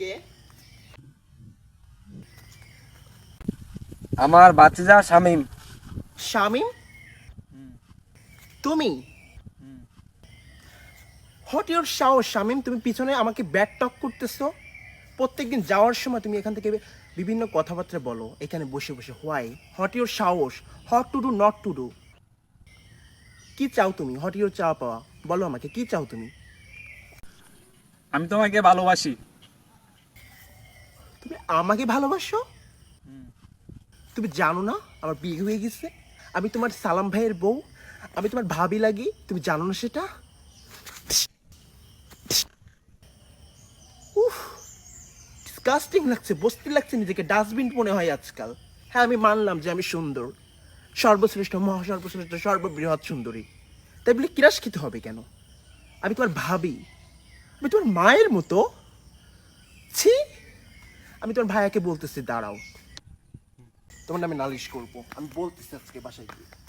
কে? আমার বাচ্চা শামিম। শামিম? তুমি? হট ইউর সাহস শামিম? তুমি পিছনে আমাকে ব্যাট টক করতেছো। প্রত্যেকদিন যাওয়ার সময় তুমি এখান থেকে বিভিন্ন কথাবার্তা বলো এখানে বসে বসে। হোয়াই হট ইউর সাহস hot to do not to do কি চাও তুমি? হট ইউর চাওয়া পাওয়া? বলো আমাকে কি চাও তুমি? আমি তোমাকে ভালোবাসি। আমাকে ভালোবাসো? তুমি জানো না আমার বিয়ে হয়ে গেছে। আমি তোমার সালাম ভাইয়ের বউ। আমি তোমার ভাবি লাগি। তুমি জানো না সেটা? লাগছে লাগছে নিজেকে ডাস্টবিন মনে হয় আজকাল। হ্যাঁ আমি মানলাম যে আমি সুন্দর। সর্বশ্রেষ্ঠ, মহাসর্বশ্রেষ্ঠ, সর্ববৃহৎ সুন্দরী। তাই বলে কিরাস খেতে হবে কেন? আমি তোমার ভাবি। আমি তোমার মায়ের মতো। ছি! আমি তোমার ভাইয়াকে বলতেছি দাঁড়াও। তোমার নামে নালিশ করব। আমি বলতেছি আজকে বাসায় গিয়ে।